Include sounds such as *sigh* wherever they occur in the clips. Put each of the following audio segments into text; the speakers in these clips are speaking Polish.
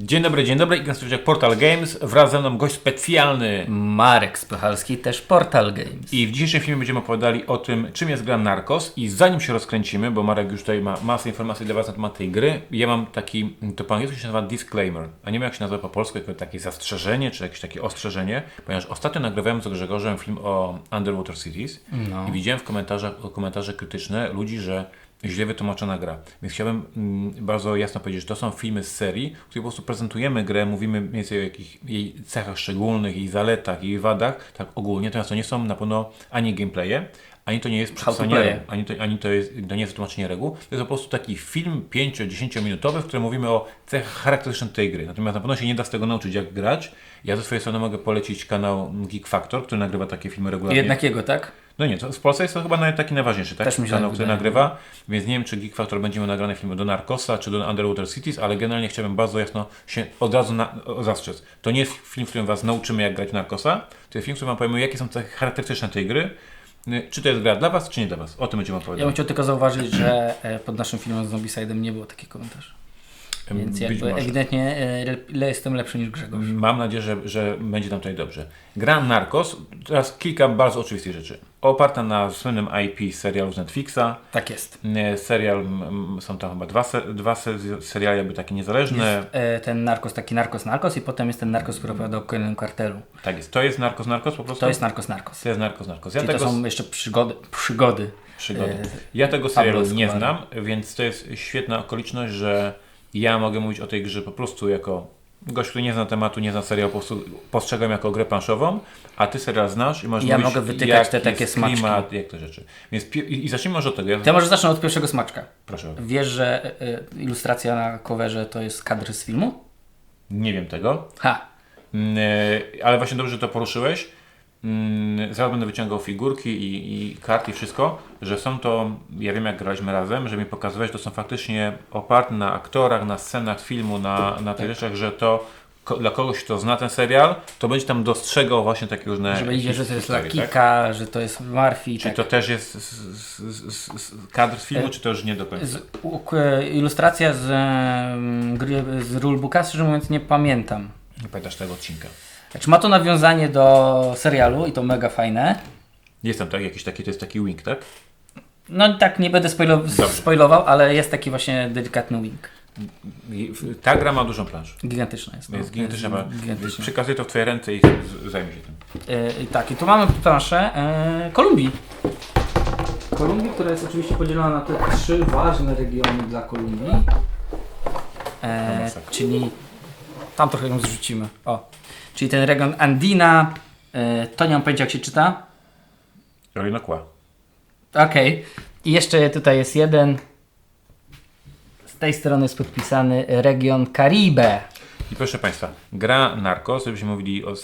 Dzień dobry, dzień dobry. Ignacy Stryjczyk, Portal Games. Wraz ze mną gość specjalny. Marek Spychalski, też Portal Games. I w dzisiejszym filmie będziemy opowiadali o tym, czym jest gra Narcos. I zanim się rozkręcimy, bo Marek już tutaj ma masę informacji dla Was na temat tej gry, ja mam taki, to po angielsku się nazywa disclaimer, a nie wiem jak się nazywa po polsku, jako takie zastrzeżenie, czy jakieś takie ostrzeżenie, ponieważ ostatnio nagrywałem z Grzegorzem film o Underwater Cities i widziałem w komentarzach komentarze krytyczne ludzi, że źle wytłumaczona gra. Więc chciałbym mm, bardzo jasno powiedzieć, że to są filmy z serii, w których po prostu prezentujemy grę, mówimy mniej więcej o jakich jej cechach szczególnych, jej zaletach, jej wadach, tak ogólnie, natomiast to nie są na pewno ani gameplaye, ani to nie jest przedstawienie, ani to, ani to, jest, to nie jest wytłumaczenie reguł, to jest po prostu taki film 5-10 minutowy, w którym mówimy o cechach charakterystycznych tej gry. Natomiast na pewno się nie da z tego nauczyć jak grać. Ja ze swojej strony mogę polecić kanał Geek Factor, który nagrywa takie filmy regularnie. Jednak jego, tak? No nie, w Polsce jest to chyba nawet taki najważniejszy, tak? Też mi się Kanał, tak który nagrywa, więc nie wiem, czy Geek Factor będzie miał nagrane filmy do Narcosa, czy do Underwater Cities, ale generalnie chciałbym bardzo jasno się od razu na, zastrzec. To nie jest film, w którym Was nauczymy, jak grać Narcosa, to jest film, w którym Wam powiemy, jakie są cechy charakterystyczne tej gry, Y, czy to jest gra dla Was, czy nie dla Was. O tym będziemy Ja opowiadać. bym chciał tylko zauważyć, że e, pod naszym filmem z Zombieside'em nie było takich komentarzy. Więc jakby może. ewidentnie e, le- jestem lepszy niż Grzegorz. Mam nadzieję, że, że będzie nam tutaj dobrze. Gra Narcos, teraz kilka bardzo oczywistych rzeczy. Oparta na słynnym IP serialu z Netflixa, Tak jest. Nie, Serial, są tam chyba dwa, dwa se, seriale jakby takie niezależne. E, ten narkos, taki narkos, narkos i potem jest ten narkos, który opowiada o kolejnym kartelu. Tak jest. To jest Narcos, Narcos po prostu? To jest narkos, narkos. To jest Narcos, Narcos. Ja Czyli to tego, są jeszcze przygody. przygody. przygody. e, ja tego serialu nie znam, więc to jest świetna okoliczność, że ja mogę mówić o tej grze po prostu jako gość, który nie zna tematu, nie zna serialu, po prostu postrzegam jako grę planszową, a ty serial znasz i możesz Ja mówić, mogę wytykać jak te takie jest smaczki. klimat, jak te rzeczy. Więc pi- i, i zacznijmy może od tego. Ja, może zacznę od pierwszego smaczka. Proszę. Wiesz, że e, ilustracja na coverze to jest kadr z filmu? Nie wiem tego. Ha! Mm, e, Ale właśnie dobrze, że to poruszyłeś. Mm, Zaraz będę wyciągał figurki i, i karty i wszystko, że są to, ja wiem jak graliśmy razem, że mi pokazywałeś, to są faktycznie oparte na aktorach, na scenach filmu, na, na tych rzeczach, że to ko- dla kogoś, kto zna ten serial, to będzie tam dostrzegał właśnie takie różne Że będzie, że to jest historie, tak? Lakika, że to jest Marfi. Czy tak. to też jest z, z, z, z kadr z filmu, czy to już nie do końca? Ilustracja z, z rulebooka, szczerze mówiąc nie pamiętam. Nie pamiętasz tego odcinka. Znaczy ma to nawiązanie do serialu i to mega fajne. Jest tam tak, jakiś taki, to jest taki wink, tak? No tak, nie będę spoilo Dobrze. spoilował, ale jest taki właśnie delikatny wing. I w- Ta gra ma dużą planszę. Gigantyczna jest. no. Jest gigantyczna. ma- gigantyczna. Przekazuję to w Twoje ręce i z- zajmij się tym. I tak, i tu mamy planszę e, Kolumbii. Kolumbii, która jest oczywiście podzielona na te trzy ważne regiony dla Kolumbii. E, czyli tam trochę ją zrzucimy. O. Czyli ten region Andina. E, to nie mam pojęcia jak się czyta. Orinoquois. Okej. I jeszcze tutaj jest jeden. Z tej strony jest podpisany region Caribe. I proszę Państwa, gra Narcos, żebyśmy mówili o,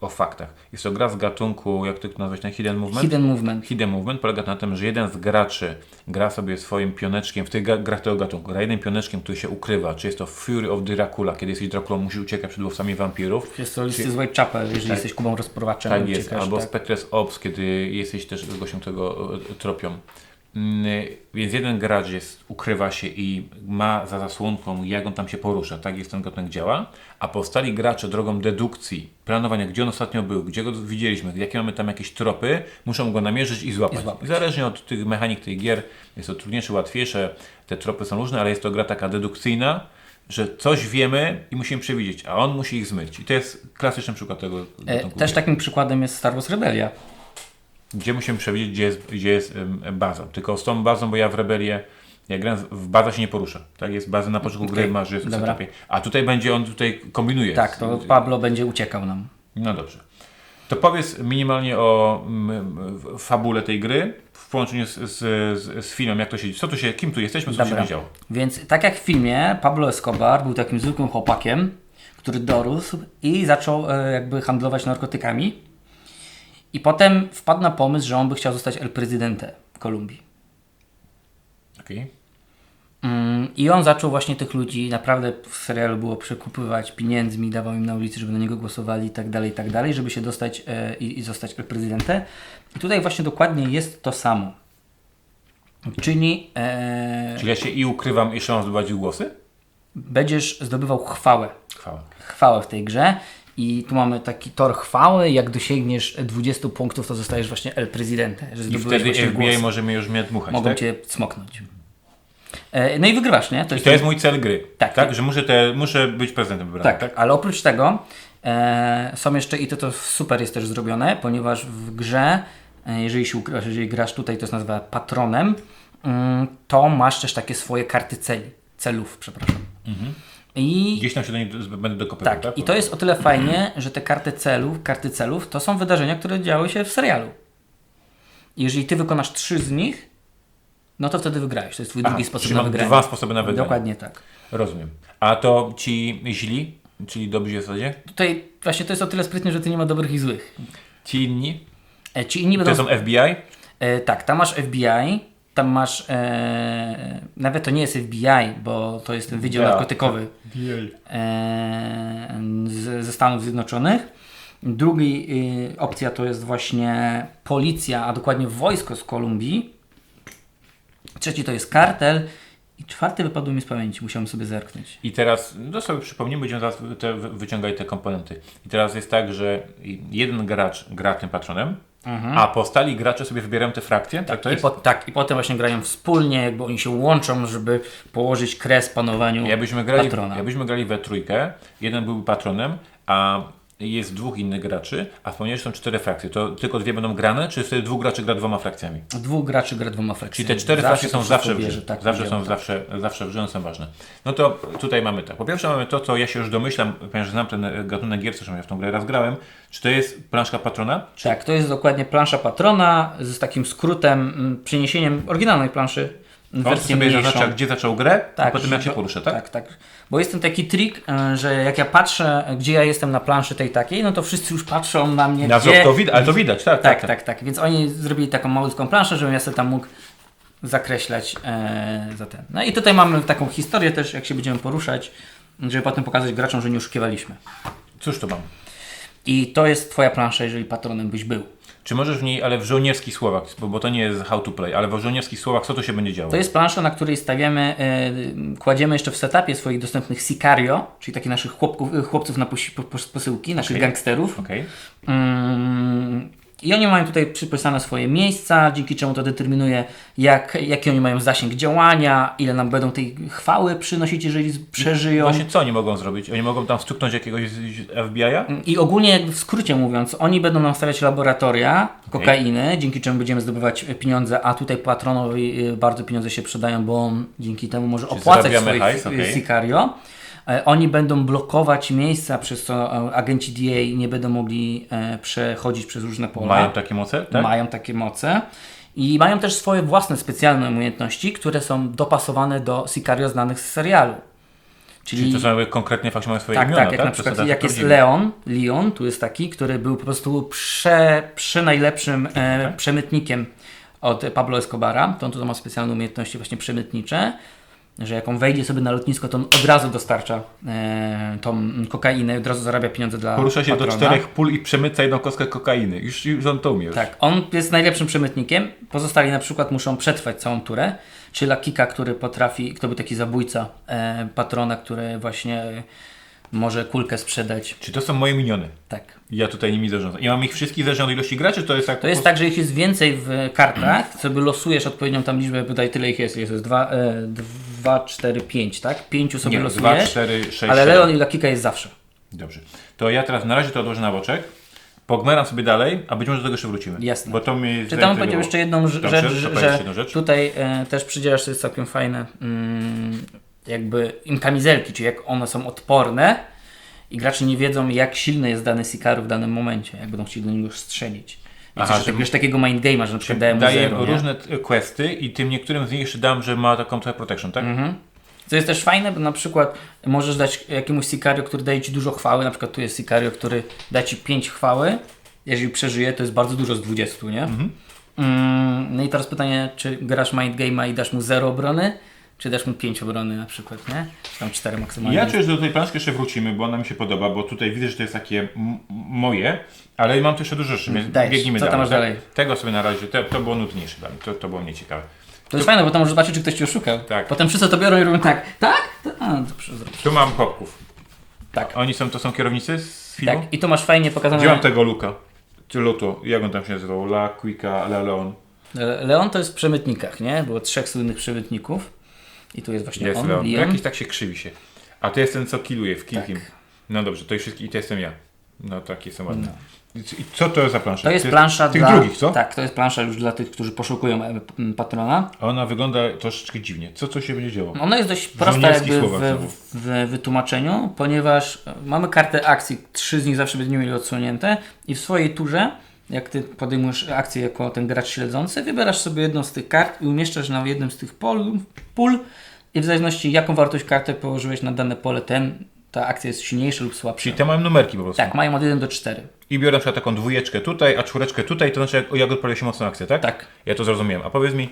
o faktach. Jest to gra z gatunku, jak to nazwać, ten Hidden Movement? Hidden Movement. Hidden Movement polega na tym, że jeden z graczy gra sobie swoim pioneczkiem, w tych grach tego gatunku, gra jednym pioneczkiem, który się ukrywa, czy jest to Fury of Dracula, kiedy jesteś Draculą, musi uciekać przed łowcami wampirów. Jest to listy z Whitechapel, jeżeli jesteś Kubą rozprowaczem. Tak jest, uciekasz, albo tak. Spectres Ops, kiedy jesteś też gościem którego e, tropią. Mm, Więc jeden gracz jest, ukrywa się i ma za zasłonką, jak on tam się porusza, tak jest ten gatunek działa, a powstali gracze drogą dedukcji, planowania, gdzie on ostatnio był, gdzie go widzieliśmy, jakie mamy tam jakieś tropy, muszą go namierzyć i złapać. I złapać. Zależnie od tych mechanik tych gier, jest to trudniejsze, łatwiejsze, te tropy są różne, ale jest to gra taka dedukcyjna, że coś wiemy i musimy przewidzieć, a on musi ich zmyć. I to jest klasyczny przykład tego E, też gier. takim przykładem jest Star Wars Rebellia. Gdzie musimy przewidzieć, gdzie jest, gdzie jest. Tylko z tą bazą, bo ja w Rebelię, jak gram, w baza się nie porusza. Tak, jest baza na początku gry, masz, że jest w setupie. A tutaj będzie, on tutaj kombinuje. Tak, to Pablo będzie uciekał nam. No dobrze. To powiedz minimalnie o fabule tej gry, w połączeniu z, z, z, z filmem, jak to się, co tu się, kim tu jesteśmy, co tu się Dobra. będzie działo. Więc tak jak w filmie, Pablo Escobar był takim zwykłym chłopakiem, który dorósł i zaczął e, jakby handlować narkotykami. I potem wpadł na pomysł, że on by chciał zostać el prezydente Kolumbii. Okej. Mm, I on zaczął właśnie tych ludzi, naprawdę w serialu było przekupywać pieniędzmi, dawał im na ulicy, żeby na niego głosowali i tak dalej, i tak dalej, żeby się dostać e, i, i zostać el prezydente. I tutaj właśnie dokładnie jest to samo. Czyli e, Czyli ja się i ukrywam, jeszcze mam zdobywać głosy? będziesz zdobywał chwałę. Chwała. chwałę w tej grze. I tu mamy taki tor chwały, jak dosięgniesz 20 punktów, to zostajesz właśnie El Presidente. Że I wtedy FBI głos. może mnie już mnie dmuchać, Mogą tak? Cię smoknąć. E, No i wygrywasz, nie? I to jest mój cel gry. Tak. tak? Że muszę, te, muszę być prezydentem wybrany. Tak, Tak. ale oprócz tego e, są jeszcze, i to, to super jest też zrobione, ponieważ w grze, e, jeżeli się ukrywasz, jeżeli grasz tutaj, to jest nazywa patronem, mm, to masz też takie swoje karty celi, celów, przepraszam. I Gdzieś tam się do nich będę dokopywał, tak, tak? i to jest o tyle fajnie, że te karty celów, karty celów to są wydarzenia, które działy się w serialu. Jeżeli ty wykonasz trzy z nich, no to wtedy wygrałeś. To jest twój Aha, drugi sposób czyli na mam wygranie. dwa sposoby na wygranie. Dokładnie tak. Rozumiem. A to ci źli, czyli dobrzy w zasadzie? Tutaj właśnie to jest o tyle sprytnie, że ty nie ma dobrych i złych. Ci inni? E, ci inni To będą są FBI? E, tak, tam masz FBI, tam masz. E, nawet to nie jest FBI, bo to jest ten wydział Ja. narkotykowy e, z, ze Stanów Zjednoczonych. Drugi y, opcja to jest właśnie policja, a dokładnie wojsko z Kolumbii. Trzeci to jest kartel. I czwarty wypadł mi z pamięci, musiałem sobie zerknąć. I teraz, no sobie przypomnijmy, będziemy zaraz te, wy- wyciągać te komponenty. I teraz jest tak, że jeden gracz gra tym patronem, a pozostali gracze sobie wybierają te frakcje, tak to I jest? po, tak, i potem właśnie grają wspólnie, jakby oni się łączą, żeby położyć kres panowaniu Jakbyśmy grali, patrona. jakbyśmy grali we trójkę, jeden byłby patronem, a jest dwóch innych graczy, a wspomniałeś, że są cztery frakcje, to tylko dwie będą grane, czy wtedy dwóch graczy gra dwoma frakcjami? Dwóch graczy gra dwoma frakcjami. Czyli te cztery frakcje są zawsze w grze. tak, zawsze są zawsze, zawsze w grze, są ważne. No to tutaj mamy tak. Po pierwsze mamy to, co ja się już domyślam, ponieważ znam ten gatunek gier, zresztą ja w tą grę raz grałem. Czy to jest planszka patrona? Czy Tak, to jest dokładnie plansza patrona z takim skrótem, mm, przeniesieniem oryginalnej planszy on sobie zaznacza, gdzie zaczął grę, tak, a potem jak się porusza, tak? Tak, tak. Bo jest ten taki trik, e, że jak ja patrzę, gdzie ja jestem na planszy tej takiej, no to wszyscy już patrzą na mnie, Na gdzie... to widać, ale to widać, tak, Tak, tak, tak, Więc oni zrobili taką małutką planszę, żebym ja sobie tam mógł zakreślać e, za ten. No i tutaj mamy taką historię też, jak się będziemy poruszać, żeby potem pokazać graczom, że nie oszukiwaliśmy. Cóż to mam? I to jest twoja plansza, jeżeli patronem byś był. Czy możesz w niej, ale w żołnierskich słowach, bo, bo to nie jest how to play, ale w żołnierskich słowach co to się będzie działo? To jest plansza, na której stawiamy, e, kładziemy jeszcze w setupie swoich dostępnych Sicario, czyli takich naszych chłopków, e, chłopców na posi, po, po, posyłki, naszych Okej. gangsterów. Okej. Mm, I oni mają tutaj przypisane swoje miejsca, dzięki czemu to determinuje, jak, jaki oni mają zasięg działania, ile nam będą tej chwały przynosić, jeżeli przeżyją. Właśnie co oni mogą zrobić? Oni mogą tam stuknąć jakiegoś FBI-a? I ogólnie, w skrócie mówiąc, oni będą nam stawiać laboratoria kokainy, dzięki czemu będziemy zdobywać pieniądze, a tutaj patronowi y, bardzo pieniądze się przydają, bo on dzięki temu może opłacać zarabiamy swoich hajs, y, okej. Sicario. E, Oni będą blokować miejsca, przez co e, agenci DA nie będą mogli e, przechodzić przez różne pola. Mają takie moce? Tak? Mają takie moce. I mają też swoje własne specjalne umiejętności, które są dopasowane do Sicario znanych z serialu. Czyli to są konkretnie faktycznie mają swoje Tak, imiona, tak, jak tak? na przykład jak jest. Leon, Leon, tu jest taki, który był po prostu prze, prze najlepszym e, przemytnikiem od Pablo Escobara, to on tu ma specjalne umiejętności właśnie przemytnicze, że jak on wejdzie sobie na lotnisko, to on od razu dostarcza e, tą kokainę, od razu zarabia pieniądze dla Porusza się do patrona. czterech pól i przemyca jedną kostkę kokainy. Już, już on to umie. już. Tak, on jest najlepszym przemytnikiem. Pozostali na przykład muszą przetrwać całą turę. Czy Lakika, który potrafi, kto był taki zabójca e, patrona, który właśnie e, może kulkę sprzedać. Czy to są moje miniony? Tak. Ja tutaj nimi zarządzam. I mam ich wszystkich od ilości graczy, to jest tak... To jest tak, że ich jest więcej w kartach, sobie losujesz odpowiednią tam liczbę, tutaj tyle ich jest, jest 2, 2 4, 5, tak? Pięciu sobie Nie, losujesz, 2, 4, 6, ale Leon i Lakika jest zawsze. Dobrze. To ja teraz na razie to odłożę na boczek. Pogmeram sobie dalej, a być może do tego jeszcze wrócimy. Jasne. Bo to mnie Czy tam powiedział jeszcze jedną Dobrze, rzecz, że, że jedną rzecz. tutaj e, też przydzielasz sobie całkiem fajne mm, jakby im kamizelki, czyli jak one są odporne i gracze nie wiedzą jak silny jest dany Sikaru w danym momencie, jak będą chcieli do niego strzelić. Aha, czyli- wiesz takiego mind game'a, że na przykład daję mu Daję zero, różne questy i tym niektórym z nich jeszcze dam, że ma taką trochę protection, tak? Mhm. Co jest też fajne, bo na przykład możesz dać jakiemuś Sicario, który daje Ci dużo chwały, na przykład tu jest Sicario, który da Ci 5 chwały, jeżeli przeżyje, to jest bardzo dużo z 20, nie? Mm, no i teraz pytanie, czy grasz Mind Game'a i dasz mu 0 obrony, czy dasz mu 5 obrony na przykład, nie? Czy tam 4 maksymalnie. Ja czuję, że do tej planszki jeszcze wrócimy, bo ona mi się podoba, bo tutaj widzę, że to jest takie m- moje, ale mam tu jeszcze dużo rzeczy, więc Dajesz. biegnijmy Co tam dalej. masz dalej? Tego sobie na razie, to, to było nudniejsze dla mnie, to, to było nieciekawe. To jest fajne, bo to możesz zobaczyć, czy ktoś Cię oszukał. Tak. Potem wszyscy to biorą i robią tak, tak? To, a, dobrze zrobię. Tu mam popków. Tak. Oni są, to są kierownicy z filmu? Tak, i tu masz fajnie pokazane. Gdzie mam tego Luka? Czy Luto? Jak on tam się nazywał? La Quica, La Leon. Le- Leon to jest w przemytnikach, nie? Było trzech słynnych przemytników. I tu jest właśnie Jest on, Leon. Leon. Jakiś tak się krzywi się. A to jest ten, co killuje w Kill Him. Tak. No dobrze, to wszystkie, i to jestem ja. No takie są ładne. I I co to jest za plansza? To jest plansza Tych dla... drugich, co? Tak, to jest plansza już dla tych, którzy poszukują e, patrona. A Ona wygląda troszeczkę dziwnie. Co, co się będzie działo? Ona jest dość prosta jakby w, w wytłumaczeniu, ponieważ e, mamy kartę akcji, trzy z nich zawsze będziemy mieli odsunięte i w swojej turze, jak ty podejmujesz akcję jako ten gracz śledzący, wybierasz sobie jedną z tych kart i umieszczasz na jednym z tych pol, pól i w zależności jaką wartość kartę położyłeś na dane pole, ten, ta akcja jest silniejsza lub słabsza. Czyli te mają numerki po prostu. Tak, mają od 1 do 4. I biorę na przykład taką dwójeczkę tutaj, a czwóreczkę tutaj, to znaczy jak, jak odpalił się mocną akcję, tak? Tak. Ja to zrozumiałem. A powiedz mi...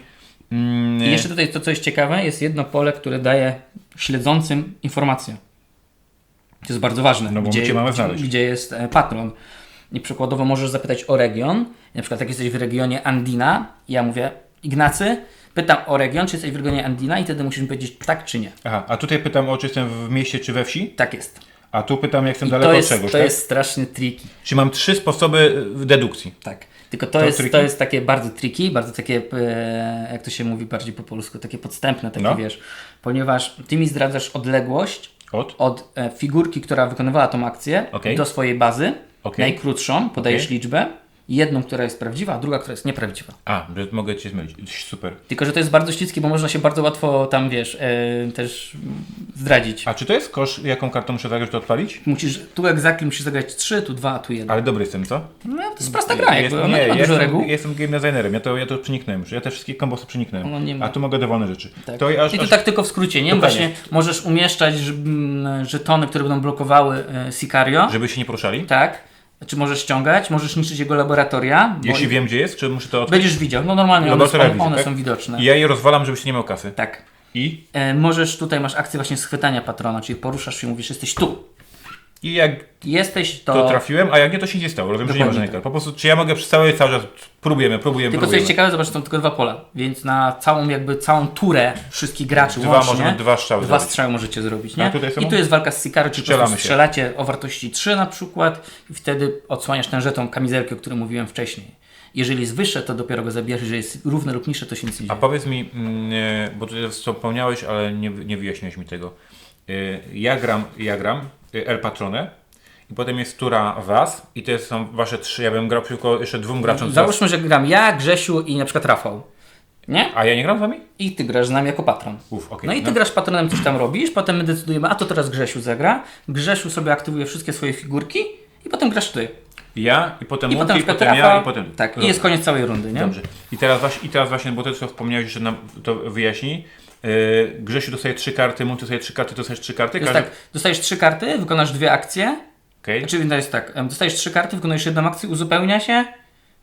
Mm, I jeszcze tutaj to, co jest ciekawe, jest jedno pole, które daje śledzącym informację. To jest bardzo ważne. No bo cię mamy znaleźć. Gdzie jest e, patron. I przykładowo możesz zapytać o region. Na przykład jak jesteś w regionie Andina, ja mówię Ignacy, pytam o region, czy jesteś w regionie Andina i wtedy musisz mi powiedzieć tak czy nie. Aha, a tutaj pytam o czy jestem w mieście czy we wsi, Tak jest. a tu pytam jak jestem I daleko to jest, od czegoś, to tak? jest strasznie tricky. Czyli mam trzy sposoby y, dedukcji. Tak. Tylko to, To jest, tricky? to jest takie bardzo tricky, bardzo takie, e, jak to się mówi bardziej po polsku, takie podstępne, takie No. wiesz, ponieważ ty mi zdradzasz odległość Od? od e, figurki, która wykonywała tą akcję Okej. do swojej bazy, Okej. najkrótszą, podajesz Okej. liczbę, jedną, która jest prawdziwa, a druga, która jest nieprawdziwa. A, że mogę cię zmylić. Super. Tylko, że to jest bardzo ślickie, bo można się bardzo łatwo tam, wiesz, e, też mm, zdradzić. A czy to jest kosz, jaką kartą muszę zagrać, to odpalić? Musisz, tu exactly musisz zagrać 3, tu 2, tu 1. Ale dobry jestem, co? No, to jest prosta gra, jakby, ona nie, nie ma ja dużo jestem, reguł. jestem game designerem, ja to, ja to przeniknąłem już. Ja te wszystkie kombosy przeniknąłem. No nie ma. A tu mogę dowolne rzeczy. Tak. To aż, I tu aż... tak tylko w skrócie, nie? Dokładnie. Właśnie możesz umieszczać żetony, które będą blokowały e, Sicario. Żeby się nie poruszali? Tak. Czy możesz ściągać, możesz niszczyć jego laboratoria. bo Jeśli wiem gdzie jest, czy muszę to odkryć? Będziesz widział. No normalnie one, widzę, one tak? są widoczne. I ja je rozwalam, żebyś nie miał kasy. Tak. I? E, możesz, tutaj masz akcję właśnie schwytania patrona, czyli poruszasz się i mówisz, jesteś tu. I jak Jesteś to... to trafiłem, a jak nie, to się nie stało. Rozumiem, że nie ma Dokładnie karty. Po prostu, czy ja mogę przez cały cały czas próbujemy, próbujemy, Tylko co jest ciekawe, zobacz, są tylko dwa pola, więc na całą jakby całą turę wszystkich graczy Dwa, łącznie, możemy dwa strzały dwa zrobić. strzały możecie zrobić, A nie? tutaj są? I tu jest walka z Sicario, czyli po Strzelamy prostu się. strzelacie o wartości 3 na przykład i wtedy odsłaniasz ten żeton kamizelki, o którym mówiłem wcześniej. Jeżeli jest wyższe, to dopiero go zabijasz, jeżeli jest równe lub niższe, to się nic nie A dzieje. powiedz mi, mm, e, bo tutaj wspomniałeś, ale nie, nie wyjaśniłeś mi tego. E, Ja gram, ja gram El Patronę i potem jest tura was i to są wasze trzy, ja bym grał przeciwko jeszcze dwóm graczom. Załóżmy, że gram ja, Grzesiu i na przykład Rafał. Nie? A ja nie gram z wami? I ty grasz z nami jako patron. Uf, okej. No i ty grasz patronem, coś tam robisz, potem my decydujemy, a to teraz Grzesiu zagra. Grzesiu sobie aktywuje wszystkie swoje figurki i potem grasz ty. Ja i potem I Łuki, potem i potem ja i potem... Tak, i Dobra. jest koniec całej rundy, nie? Dobrze. I teraz, właśnie, I teraz właśnie, bo to co wspomniałeś, jeszcze nam to wyjaśnij. Yy, Grzesiu dostaje trzy karty, Multi dostaje trzy karty, dostajesz trzy karty. Każdy- tak, dostajesz trzy karty, wykonasz dwie akcje, Okej. czyli to jest tak, dostajesz trzy karty, wykonujesz jedną akcję, uzupełnia się,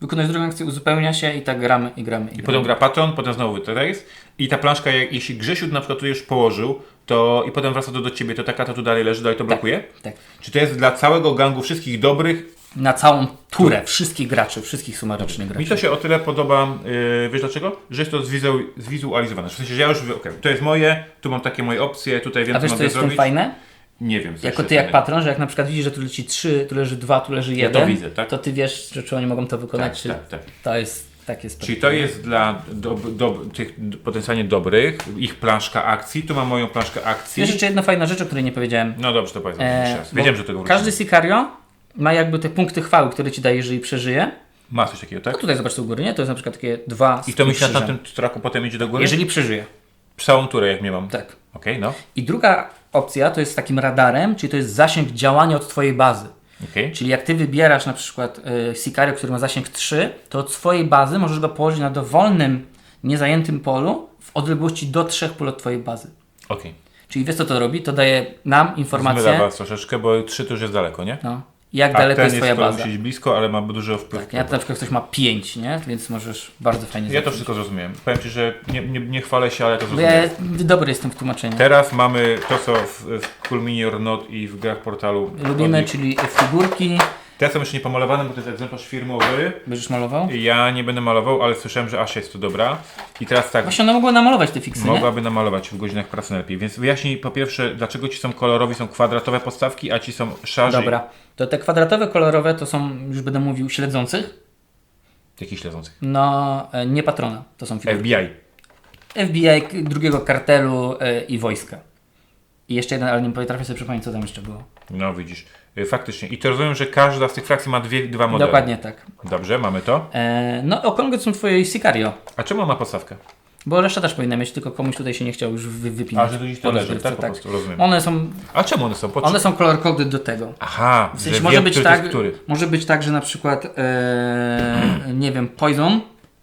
wykonujesz drugą akcję, uzupełnia się i tak gramy i gramy. I, I gramy. potem gra patron, potem znowu jest. I ta planszka, jak, jeśli Grzesiu na przykład tu już położył, to i potem wraca to do ciebie, to ta karta tu dalej leży, dalej to blokuje? Tak. Czy to jest dla całego gangu wszystkich dobrych? Na całą turę wszystkich graczy, wszystkich sumarycznych graczy. Mi to się o tyle podoba, yy, wiesz dlaczego? Że jest to zwizu- zwizualizowane. W sensie, że ja już, okej, to jest moje, tu mam takie moje opcje, tutaj wiem, A co wiesz, mogę co jest w tym zrobić. fajne? Nie wiem. co Jako ty jak patron, że jak na przykład widzisz, że tu leci trzy, tu leży dwa, tu leży Ja jeden, to widzę, tak? to ty wiesz, że czy oni mogą to wykonać, Tak, czy tak, tak. to jest takie. Czyli to jest dla do, do, tych potencjalnie dobrych, ich planszka akcji. Tu mam moją planszkę akcji. Jest jeszcze jedna fajna rzecz, o której nie powiedziałem. No dobrze, to powiedzmy E, jeszcze raz. bo Wiedziałem, że tego wrócimy. Każdy Sicario ma jakby te punkty chwały, które ci daje, jeżeli przeżyje. Ma coś takiego, tak? No tutaj zobacz u góry, nie? To jest na przykład takie dwa I to mi z się na tamtym traku potem idzie do góry? Jeżeli przeżyje. Całą turę jak mnie mam. Tak. Okej, no. I druga opcja to jest takim radarem, czyli to jest zasięg działania od twojej bazy. Okej. Czyli jak ty wybierasz na przykład y, Sicario, który ma zasięg 3, to od swojej bazy możesz go położyć na dowolnym, niezajętym polu w odległości do 3 pól od twojej bazy. Okej. Czyli wiesz co to robi? To daje nam Zmyla informację, was troszeczkę, bo trzy to już jest daleko, nie? no, jak A daleko ten jest twoja kolor baza. musi blisko, ale ma dużo wpływu. Tak, ja na przykład ktoś ma 5, nie? Więc możesz bardzo fajnie Ja to zrobić. wszystko zrozumiałem. Powiem Ci, że nie, nie, nie chwalę się, ale to Bo ja zrozumiałem. dobry jestem w tłumaczeniu. Teraz mamy to, co w, w or Not i w grach portalu. Lubimy, czyli figurki, Te są jeszcze nie pomalowane, bo to jest egzemplarz firmowy. Będziesz malował? Ja nie będę malował, ale słyszałem, że aż jest to dobra. I teraz tak, Właśnie one mogły namalować te fiksy, nie? mogłaby namalować w godzinach pracy lepiej. Więc wyjaśnij po pierwsze, dlaczego ci są kolorowi, są kwadratowe podstawki, a ci są szarzy. Dobra. To te kwadratowe, kolorowe to są, już będę mówił, śledzących. Jakich śledzących? No, e, nie patrona. To są figury. FBI. FBI, k- drugiego kartelu e, i wojska. I jeszcze jeden, ale nie potrafię sobie przypomnieć, co tam jeszcze było. No widzisz, faktycznie. I to rozumiem, że każda z tych frakcji ma dwie, dwa modele. Dokładnie tak. Dobrze, mamy to. E, no, to są twoje Sicario. A czemu ma podstawkę? Bo reszta też powinna mieć, tylko komuś tutaj się nie chciał już wy, wypinać. A, że tu gdzieś to leży, rozgrywce, tak po prostu, rozumiem. One są, A czemu one są? Po one są color coded do tego. Aha, W sensie że może wiem, być, który tak, który. może być tak, że na przykład, e, *clears throat* nie wiem, Poison,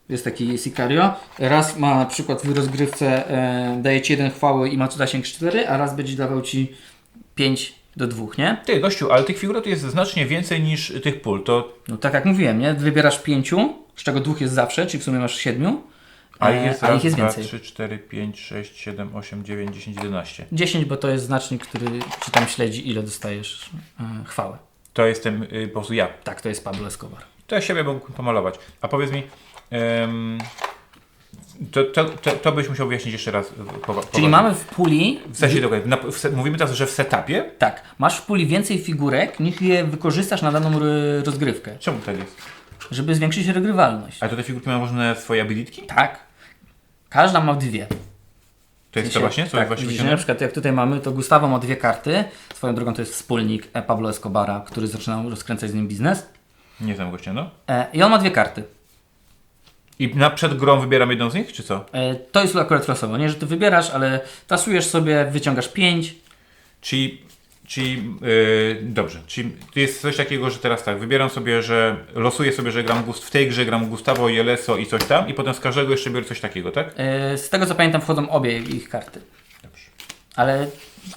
jest taki Sicario, raz ma na przykład w rozgrywce e, daje Ci jeden chwały i ma tu zasięg 4, a raz będzie dawał Ci 5 do 2, nie? Ty, gościu, ale tych figur to jest znacznie więcej niż tych pól. To, No tak jak mówiłem, nie? Wybierasz 5, z czego dwóch jest zawsze, czyli w sumie masz 7, a ich jest a raz, ich jest dwa, więcej. trzy, cztery, pięć, sześć, siedem, osiem, dziewięć, dziesięć, jedenaście. 10, bo to jest znacznik, który Ci tam śledzi, ile dostajesz e, chwały. To jestem y, po prostu ja. Tak, to jest Pablo Escobar. To ja siebie mógłbym pomalować. A powiedz mi, to, to, to, to byś musiał wyjaśnić jeszcze raz. powa- Czyli mamy w puli W sensie, dokładnie, na, w mówimy teraz, że w setupie? Tak, masz w puli więcej figurek, niż je wykorzystasz na daną ry- rozgrywkę, Czemu tak jest? żeby zwiększyć regrywalność. A to te figurki mają różne swoje abilitki? Tak. Każda ma dwie. To jest to właśnie? Co tak, właśnie widzisz, na przykład jak tutaj mamy, to Gustavo ma dwie karty. Swoją drogą to jest wspólnik e, Pablo Escobara, który zaczynał rozkręcać z nim biznes. Nie znam gościa, no. E, I on ma dwie karty. I na przed grą wybieram jedną z nich, czy co? E, To jest akurat losowo, nie, że ty wybierasz, ale tasujesz sobie, wyciągasz pięć. Czyli, czyli yy, dobrze, czyli to jest coś takiego, że teraz tak, wybieram sobie, że losuję sobie, że gram gust, w tej grze gram Gustavo, Jeleso i coś tam i potem z każdego jeszcze biorę coś takiego, tak? E, Z tego co pamiętam wchodzą obie ich karty. Ale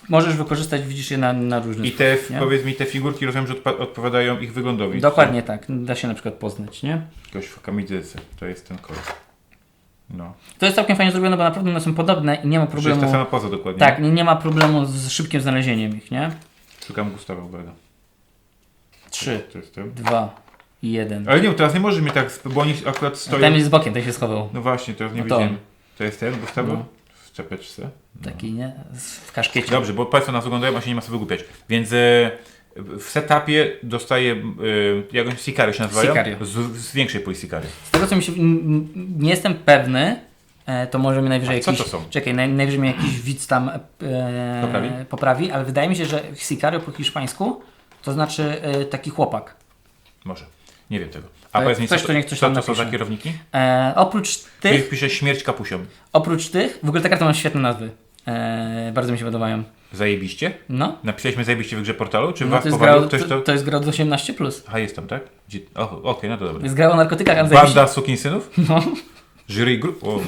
możesz wykorzystać, widzisz je na, na różne I te, sposób, nie? powiedz mi, te figurki rozumiem, że odpa- odpowiadają ich wyglądowi. Dokładnie tak, da się na przykład poznać, nie? Jakoś w kamidzyce, to jest ten kolor. No. To jest całkiem fajnie zrobione, bo naprawdę one są podobne i nie ma Problemu. To problemu. jest ta sama poza dokładnie. Tak, nie, nie ma problemu z szybkim znalezieniem ich, nie? Szukam Gustavo, uwaga. Trzy, To jest ten. dwa i jeden. Ale nie, teraz nie możesz mi tak, sp- bo oni akurat stoją. Ten jest z bokiem, ten się schował. No właśnie, teraz nie No to widziałem. on. To jest ten, Gustavo? No. Czepeczce. Taki, nie? W kaszkiecie. Dobrze, bo Państwo nas oglądają, a się nie ma co wygłupiać. Więc e, w setupie dostaję, e, jak Sicario się nazywają? Sicario. Z, z większej puli Sicario. Z tego co mi się. Nie jestem pewny. E, to może mi najwyżej A co jakiś. to są? Czekaj, naj, najwyżej mnie jakiś widz tam e, Poprawi? poprawi, ale wydaje mi się, że Sicario po hiszpańsku to znaczy e, taki chłopak. Może. Nie wiem tego. A To powiedz mi, co, to niech coś co są za kierowniki? E, oprócz tych, Pisze śmierć kapusią. oprócz tych, w ogóle te karty mają świetne nazwy. E, bardzo mi się podobają. Zajebiście? No, Napisaliśmy zajebiście w grze portalu? Czy no to, jest gra, ktoś to, to? jest gra od 18. Plus. Aha, jest tam, tak? Gdzie... Okej, no to dobra. jest gra o narkotykach, ale zajebiście- Banda sukinsynów? *laughs* No. Jury group? O.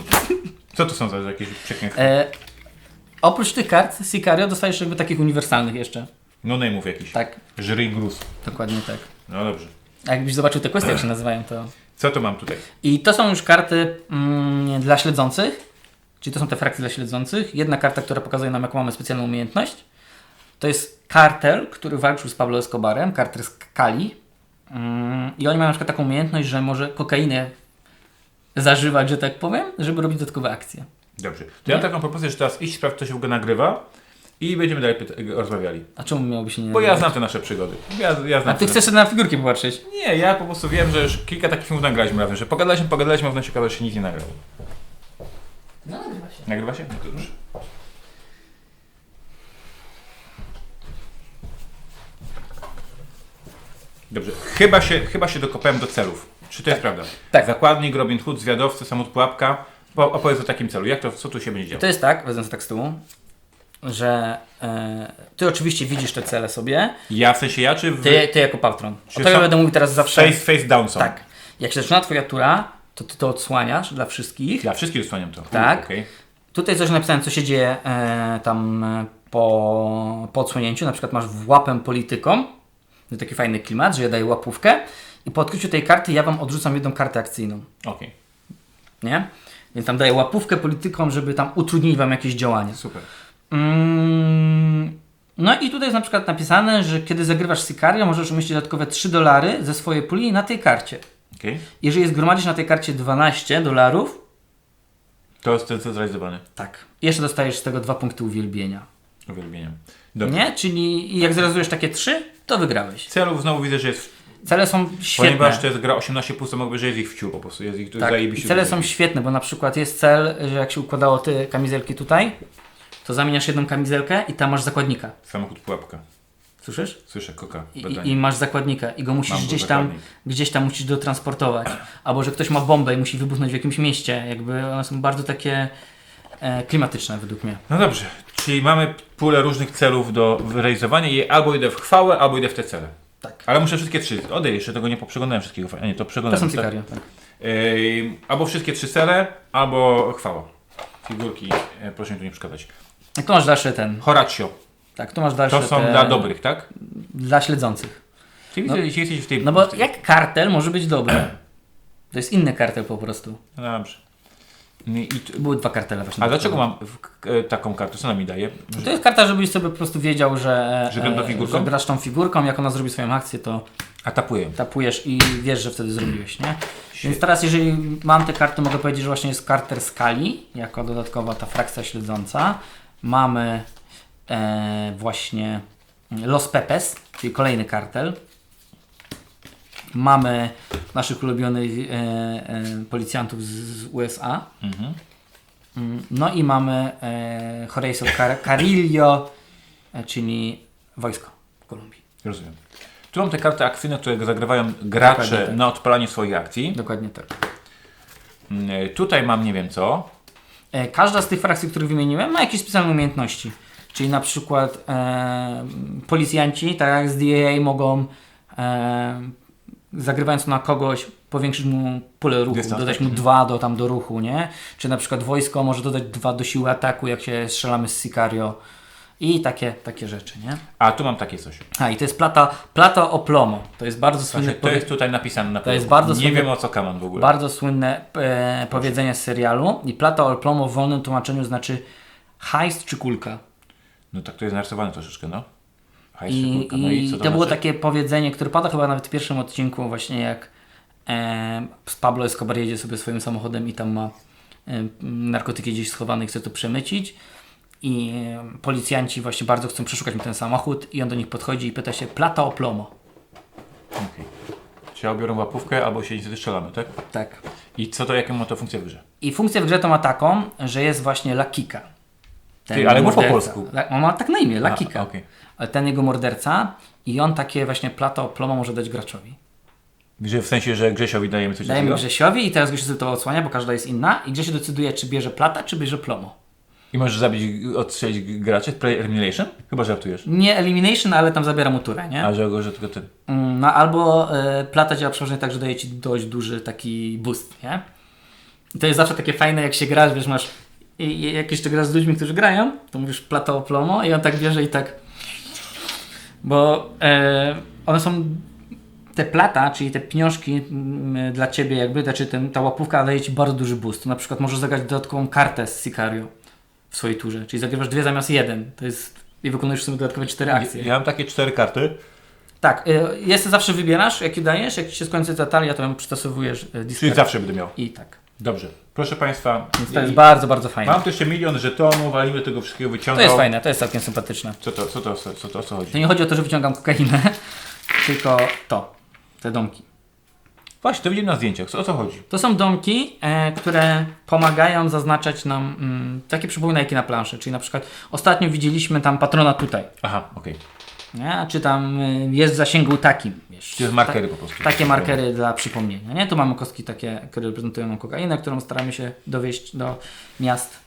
Co to są za jakieś przekleństwa? E, oprócz tych kart Sicario dostajesz jakby takich uniwersalnych jeszcze. No name'ów jakiś. Tak, Jury gruz. dokładnie tak. No dobrze. A jakbyś zobaczył te kwestie, jak się nazywają, to... Co to mam tutaj? I to są już karty mm, dla śledzących, czyli to są te frakcje dla śledzących. Jedna karta, która pokazuje nam, jaką mamy specjalną umiejętność. To jest kartel, który walczył z Pablo Escobarem, kartel z Kali. Mm, I oni mają na przykład taką umiejętność, że może kokainę zażywać, że tak powiem, żeby robić dodatkowe akcje. Dobrze. To ja mam taką propozycję, że teraz iść sprawdź, co się w ogóle nagrywa i będziemy dalej pyta- rozmawiali. A czemu miałoby się nie Bo ja znam te nasze przygody. Ja, ja znam A ty te chcesz na figurki popatrzeć? Nie, ja po prostu wiem, że już kilka takich filmów nagraliśmy razem, że pogadaliśmy, pogadaliśmy, a w się okazało, że się nic nie nagrało. No nagrywa się. Nagrywa się? No to już. Dobrze, chyba się, chyba się dokopałem do celów. Czy to jest prawda? Tak. Zakładnik, Robin Hood, zwiadowcy, samolot pułapka. Po, opowiedz o takim celu. Jak to, co tu się będzie działo? To jest tak, wezmę to tak z tyłu, że e, ty oczywiście widzisz te cele sobie, Ja, w sensie ja, czy wy? ty, ty jako patron. Czy O to ja sam- będę mówił teraz zawsze. Face, face down są. Tak. Jak się zaczyna twoja tura, to ty to odsłaniasz dla wszystkich. Ja wszystkich usłaniam to. Tak. Okej. Tutaj coś napisałem, co się dzieje e, tam e, po, po odsłonięciu. Na przykład masz w łapem polityką. To taki fajny klimat, że ja daję łapówkę i po odkryciu tej karty ja wam odrzucam jedną kartę akcyjną. Okej. Nie? Więc tam daję łapówkę politykom, żeby tam utrudnić wam jakieś działanie. Super. Mm, No i tutaj jest na przykład napisane, że kiedy zagrywasz Sicario, możesz umieścić dodatkowe 3 dolary ze swojej puli na tej karcie. Okej. Jeżeli zgromadzisz na tej karcie 12 dolarów, To jest ten zrealizowany. tak, jeszcze dostajesz z tego dwa punkty uwielbienia. Uwielbieniem. Dobrze. Nie? Czyli jak zrealizujesz takie 3, to wygrałeś. Celów znowu widzę, że jest. Cele są świetne. Ponieważ to jest gra 18 plus, to mogę, że jest ich wciół po prostu. Jest ich Tak, i cele są świetne, bo na przykład jest cel, że jak się układało te kamizelki tutaj, to zamieniasz jedną kamizelkę i tam masz zakładnika. Samochód pułapka. Słyszysz? Słyszę, koka. I, i, masz zakładnika i go musisz Mam gdzieś tam, zakładnik. gdzieś tam musisz dotransportować. Albo że ktoś ma bombę i musi wybuchnąć w jakimś mieście. Jakby one są bardzo takie e, klimatyczne według mnie. No dobrze, czyli mamy pulę różnych celów do realizowania i albo idę w chwałę, albo idę w te cele. Tak. Ale muszę wszystkie trzy. Odej, jeszcze tego nie przeglądałem wszystkiego. A nie, to To przeglądałem. są tak? Sicario. Tak. Yy, albo wszystkie trzy cele, albo chwała. Figurki, e, proszę mi tu nie przeszkadzać. A tu masz dalszy ten. Horatio. Tak, tu masz dalsze To są te, dla dobrych, tak? Dla śledzących. Czyli No. no, jeśli jesteś w tej... No bo jak kartel może być dobry? To jest inny kartel po prostu. No dobrze. Były dwa kartele właśnie. a dlaczego mam e, taką kartę? Co ona mi daje? Że, To jest karta, żebyś sobie po prostu wiedział, że, Że gram tą e, figurką? że grasz tą figurką, jak ona zrobi swoją akcję, to a tapuję. tapujesz i wiesz, że wtedy zrobiłeś, nie? Więc teraz, jeżeli mam te karty, mogę powiedzieć, że właśnie jest karter skali, jako dodatkowa ta frakcja śledząca. Mamy e, właśnie Los Pepes, czyli kolejny kartel. Mamy naszych ulubionych e, e, policjantów z, z USA. Mhm. No i mamy e, Horacio Car- Carillo, e, czyli wojsko w Kolumbii. Rozumiem. Tu mam te karty akcyjne, które zagrywają gracze Dokładnie tak. na odpalanie swoich akcji. Dokładnie tak. Mm, e, Tutaj mam nie wiem co. E, Każda z tych frakcji, których wymieniłem, ma jakieś specjalne umiejętności. Czyli na przykład e, policjanci, tak jak z DAA, mogą e, zagrywając na kogoś powiększyć mu pulę ruchu, Dystans, dodać tak. mu dwa do, tam do ruchu, nie? Czy na przykład wojsko może dodać dwa do siły ataku, jak się strzelamy z Sicario. I takie, takie rzeczy, nie? A tu mam takie coś. A i to jest plata, plata o plomo. To jest bardzo słynne, Znaczy, to jest tutaj napisane na To jest bardzo Nie słynne- wiem o co kaman w ogóle. bardzo słynne e, powiedzenie z serialu. I plata o plomo w wolnym tłumaczeniu znaczy hajs czy kulka. No tak to jest narysowane troszeczkę, no. Hajs, I, szybulka. no i co to, było znaczy? takie powiedzenie, które pada chyba nawet w pierwszym odcinku, właśnie jak e, Pablo Escobar jedzie sobie swoim samochodem i tam ma e, narkotyki gdzieś schowane i chce to przemycić. I policjanci właśnie bardzo chcą przeszukać mu ten samochód i on do nich podchodzi i pyta się plata o plomo. Okej. Czy ja biorą łapówkę albo się strzelamy, tak? Tak. I co to, jaką ma to funkcję w grze? I funkcja w grze to ma taką, że jest właśnie Lakika. Ty, ale mów po polsku. La- On ma tak na imię, Lakika. okej. Ale ten jego morderca i on takie właśnie plato plomo może dać graczowi. Że w sensie, że Grzesiowi dajemy coś Dajemy takiego? Grzesiowi i teraz Grzesiu sobie to odsłania, bo każda jest inna i Grzesiu decyduje, czy bierze plata, czy bierze plomo. I możesz zabić, odstrzelić graczy? Play elimination? Chyba żartujesz. Nie elimination, ale tam zabiera mu turę, nie? A że, że tylko ty. Mm, No albo e, plata działa przeważnie tak, że daje ci dość duży taki boost, nie? I to jest zawsze takie fajne, jak się grasz, wiesz, masz i, i jak jeszcze grasz z ludźmi, którzy grają, to mówisz plata o plomo i on tak bierze i tak bo e, one są te plata, czyli te pieniążki mm, dla Ciebie jakby, znaczy ten, ta łapówka daje Ci bardzo duży boost. Na przykład możesz zagrać dodatkową kartę z Sicario w swojej turze, czyli zagrywasz dwie zamiast jeden. To jest i wykonujesz sobie dodatkowe cztery akcje. Ja mam takie cztery karty. Tak, y, jest zawsze wybierasz, jaki dajesz, jak ci się skończy ta talia, to ją przystosowujesz y, Czyli zawsze będę miał. I tak. Dobrze. Proszę Państwa. Więc to jest i- bardzo, bardzo fajne. Mam tu jeszcze milion żetonów, ale niby tego wszystkiego To wyciągał. jest fajne, to jest całkiem sympatyczne. Co to, co to, co to, co, o co chodzi? To nie chodzi o to, że wyciągam kokainę, *laughs* tylko to, te domki. Właśnie, to widzimy na zdjęciach. O co chodzi? To są domki, e, które pomagają zaznaczać nam mm, takie przypominajki na planszy. Czyli na przykład ostatnio widzieliśmy tam patrona tutaj, Aha, okej. nie? a czy tam y, jest w zasięgu takim. Wiesz, jest markery po prostu. Takie markery dla przypomnienia. Nie? Tu mamy kostki takie, które reprezentują nam kokainę, którą staramy się dowieść do miast.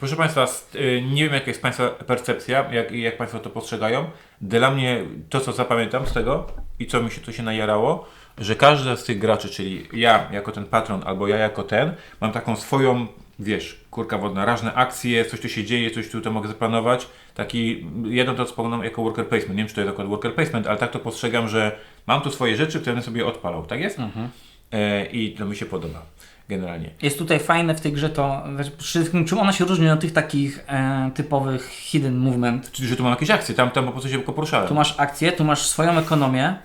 Proszę Państwa, st- y, nie wiem jaka jest Państwa percepcja, jak, jak Państwo to postrzegają. Dla mnie to, co zapamiętam z tego i co mi się tu się najarało, że każdy z tych graczy, czyli ja jako ten patron albo ja jako ten, mam taką swoją, wiesz, kurka wodna, rażne akcje, coś tu się dzieje, coś tu to mogę zaplanować. Taki, jedno to wspominam jako worker placement, nie wiem czy to jest akurat worker placement, ale tak to postrzegam, że mam tu swoje rzeczy, które będę sobie odpalał, tak jest? E, I to mi się podoba. generalnie. Jest tutaj fajne w tej grze to, przede wszystkim czym ona się różni od tych takich e, typowych hidden movement. Czyli, że tu mam jakieś akcje, tam, tam po prostu się tylko poruszałem. Tu masz akcję, tu masz swoją ekonomię,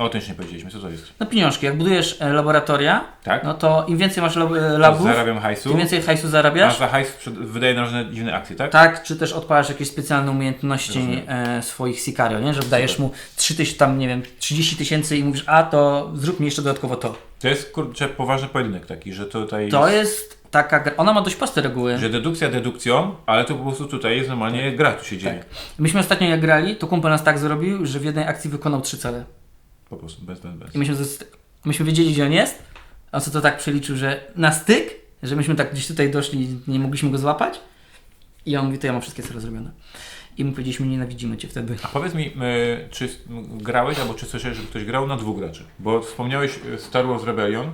O, to jeszcze nie powiedzieliśmy, co to jest? no pieniążki. Jak budujesz e, laboratoria, Tak? no to im więcej masz lab, e, labów, zarabiam hajsu, tym więcej hajsu a zarabiasz. za hajs wydaję na różne dziwne akcje, tak? Tak, czy też odpalasz jakieś specjalne umiejętności e, swoich Sicario, nie? Że dajesz mu 3 tyś, tam, nie wiem, 30 tysięcy i mówisz, a to zrób mi jeszcze dodatkowo to. To jest kurczę poważny pojedynek taki, że tutaj To jest taka gra, ona ma dość proste reguły. Że dedukcja dedukcją, ale to po prostu tutaj jest normalnie gra tu się dzieje. Tak. Myśmy ostatnio jak grali, to kumpel nas tak zrobił, że w jednej akcji wykonał trzy cele. Po prostu, bez, bez, bez. I myśmy, myśmy wiedzieli, gdzie on jest, a co to tak przeliczył, że na styk, że myśmy tak gdzieś tutaj doszli nie mogliśmy go złapać. I on mówi, to ja mam wszystkie cele zrobione. I my powiedzieliśmy, nienawidzimy cię wtedy. A powiedz mi, y, czy grałeś albo czy słyszałeś, że ktoś grał na dwóch graczy? Bo wspomniałeś y, Star Wars Rebellion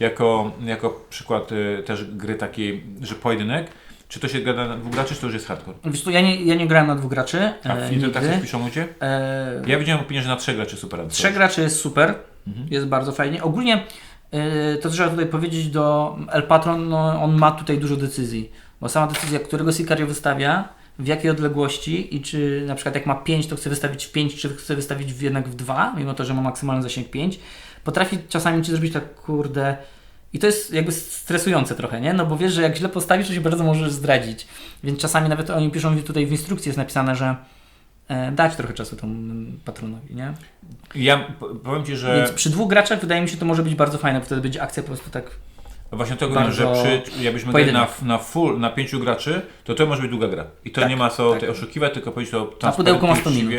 jako, jako przykład y, też gry takiej, że pojedynek. Czy to się gra na dwóch graczy, czy to już jest hardcore? Wiesz co, ja nie, ja nie grałem na dwóch graczy. A e, w tak piszą ludzie? E, Ja widziałem opinię, że na trzech graczy super. Trzech graczy jest super, Mhm. jest bardzo fajnie. Ogólnie yy, to trzeba tutaj powiedzieć do El Patron, no, on ma tutaj dużo decyzji, bo sama decyzja, którego Sicario wystawia, w jakiej odległości i czy na przykład jak ma 5, to chce wystawić w 5, czy chce wystawić w jednak w 2, mimo to, że ma maksymalny zasięg 5, potrafi czasami Ci zrobić tak, kurde... I to jest jakby stresujące trochę, nie? No bo wiesz, że jak źle postawisz, to się bardzo możesz zdradzić. Więc czasami nawet oni piszą tutaj w instrukcji jest napisane, że e, dać trochę czasu temu mm, patronowi, nie? Ja powiem Ci, że Więc przy dwóch graczach wydaje mi się to może być bardzo fajne, bo wtedy będzie akcja po prostu tak. właśnie tego wiem, że przy, jakbyśmy grali na, na full, na pięciu graczy, to to może być długa gra. I to Tak, nie ma co tak. oszukiwać, tylko powiedzieć to A pudełko ma 100 minut.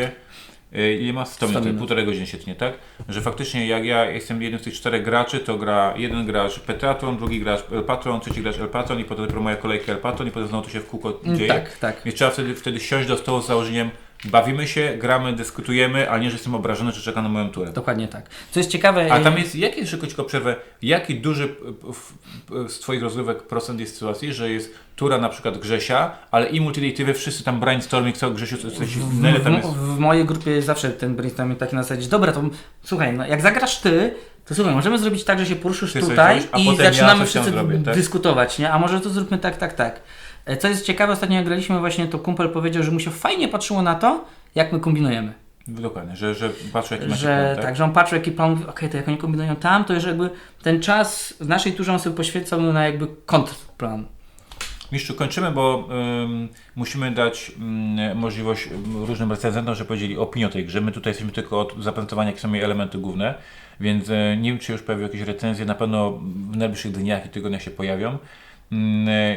Y, Ile ma 100 100 minut, półtorej godziny się tnie, tak? Że faktycznie jak ja jestem jednym z tych czterech graczy, to gra jeden gracz Petratron, drugi gracz El Patron, trzeci gracz El Patron i potem dopiero moja kolejka El Patron i potem znowu to się w kółko dzieje. Tak, tak. Więc trzeba wtedy, wtedy siąść do stołu z założeniem bawimy się, gramy, dyskutujemy, a nie, że jestem obrażony, że czeka na moją turę. Dokładnie tak. Co jest ciekawe. A tam jest, jaki jeszcze tylko przerwę, jaki duży z Twoich rozrywek procent jest sytuacji, że jest tura na przykład Grzesia, ale i multidatywy, wszyscy tam brainstorming, co Grzesiu, co, coś, ile tam w, jest... w mojej grupie zawsze ten brainstorming taki na zasadzie, dobra, to słuchaj, no, jak zagrasz ty, to słuchaj, możemy zrobić tak, że się poruszysz Ty tutaj i ja zaczynamy tam wszyscy zrobię, tak? dyskutować, nie? A może to zróbmy tak, tak, tak. E, Co jest ciekawe, ostatnio jak graliśmy właśnie, to kumpel powiedział, że mu się fajnie patrzyło na to, jak my kombinujemy. Dokładnie, że, że patrzę jaki macie że plan, tak? że on patrzy jaki plan, mówi, okej, to jak oni kombinują tam, to już jakby ten czas w naszej turze on sobie poświęcał na jakby kontrplan. Mistrzu, kończymy, bo ym, musimy dać ym, możliwość ym, różnym recenzentom, że powiedzieli opinię o tej grze. My tutaj jesteśmy tylko od zaprezentowania, jakie są jej elementy główne, więc e, nie wiem, czy już pojawią jakieś recenzje. Na pewno w najbliższych dniach i tygodniach się pojawią. Ym, e,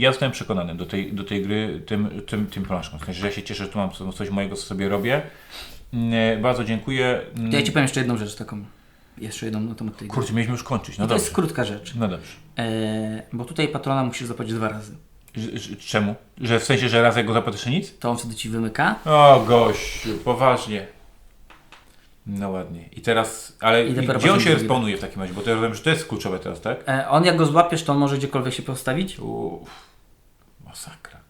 ja zostałem przekonany do tej, do tej gry tym, tym, tym planszką. W sensie, że ja się cieszę, że tu mam co- coś mojego, co sobie robię. Ym, e, bardzo dziękuję. To ja Ci powiem jeszcze jedną rzecz taką, jeszcze jedną na temat tej gry. Kurczę, mieliśmy już kończyć. No to dobrze. jest krótka rzecz, No dobrze. e, bo tutaj patrona musisz zapłacić dwa razy. Czemu? Że w sensie, że raz jak go zapłacisz nic? To on wtedy Ci wymyka O gościu, poważnie. No ładnie. I teraz, ale I gdzie on się respawnuje w takim razie? Bo to ja wiem, że to jest kluczowe teraz, tak? E, on jak go złapiesz, to on może gdziekolwiek się postawić. Uff, masakra.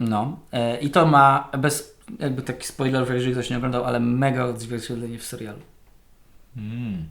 No. E, I to ma bez jakby taki spoiler, jeżeli ktoś nie oglądał, ale mega odzwierciedlenie w serialu. Mm.